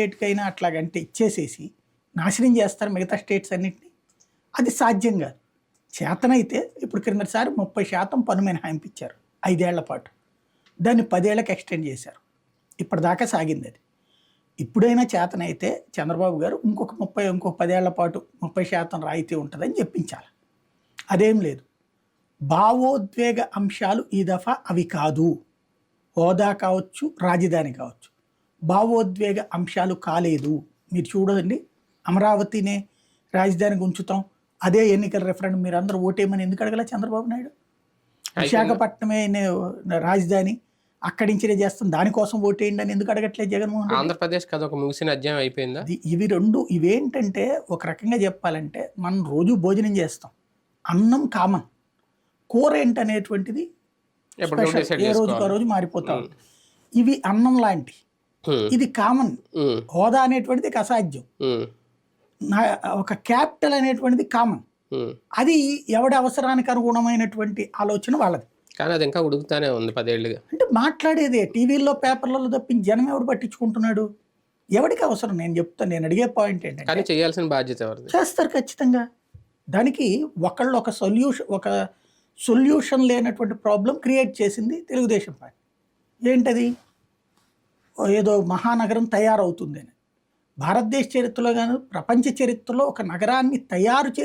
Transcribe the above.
స్టేట్కైనా అట్లాగంటే ఇచ్చేసేసి నాశనం చేస్తారు మిగతా స్టేట్స్ అన్నింటినీ. అది సాధ్యం కాదు. చేతనైతే ఇప్పుడు క్రిందసారి ముప్పై శాతం పన్ను మినహాయింపు ఇచ్చారు ఐదేళ్ళ పాటు. దాన్ని పదేళ్ళకు ఎక్స్టెండ్ చేశారు. ఇప్పటిదాకా సాగింది అది. ఇప్పుడైనా చేతనైతే చంద్రబాబు గారు ఇంకొక ముప్పై ఇంకొక పదేళ్ళ పాటు ముప్పై శాతం రాయితీ ఉంటుందని చెప్పించాలి. అదేం లేదు. భావోద్వేగ అంశాలు ఈ దఫా అవి కాదు. హోదా కావచ్చు రాజధాని కావచ్చు. భావోద్వేగ అంశాలు కాలేదు. మీరు చూడండి అమరావతినే రాజధానికి ఉంచుతాం. అదే ఎన్నికల రెఫరెండం మీరు అందరూ ఓటేయమని ఎందుకు అడగల చంద్రబాబు నాయుడు? విశాఖపట్నమే రాజధాని అక్కడి నుంచినే చేస్తాం దానికోసం ఓటేయండి అని ఎందుకు అడగట్లేదు జగన్మోహన్ ఆంధ్రప్రదేశ్ కదా ఒక ముగిసిన అధ్యాయం అయిపోయిందా? ఇవి రెండు ఇవేంటంటే ఒక రకంగా చెప్పాలంటే మనం రోజు భోజనం చేస్తాం. అన్నం కామన్. కూర ఏంటనేటువంటిది ఏ రోజుకి ఆ రోజు మారిపోతా. ఇవి అన్నం లాంటి ఇది కామన్. హోదా అనేటువంటిది అసాధ్యం. ఒక క్యాపిటల్ అనేటువంటిది కామన్. అది ఎవడి అవసరానికి అనుగుణమైనటువంటి ఆలోచన వాళ్ళది. కానీ అది ఇంకా ఉడుకుతానే ఉంది పదేళ్ళుగా. అంటే మాట్లాడేదే టీవీల్లో పేపర్లలో తప్పించి జనం ఎవడు పట్టించుకుంటున్నాడు? ఎవడికి అవసరం? నేను చెప్తాను నేను అడిగే పాయింట్ ఏంటంటే కానీ చేయాల్సిన బాధ్యత ఎవరిది? చేస్తారు ఖచ్చితంగా. దానికి ఒకళ్ళు ఒక సొల్యూషన్ ఒక సొల్యూషన్ లేనటువంటి ప్రాబ్లం క్రియేట్ చేసింది తెలుగుదేశం పార్టీ. ఏంటది? ఏదో మహానగరం తయారవుతుంది అని. భారతదేశ చరిత్రలో కానీ ప్రపంచ చరిత్రలో ఒక నగరాన్ని తయారు చేసి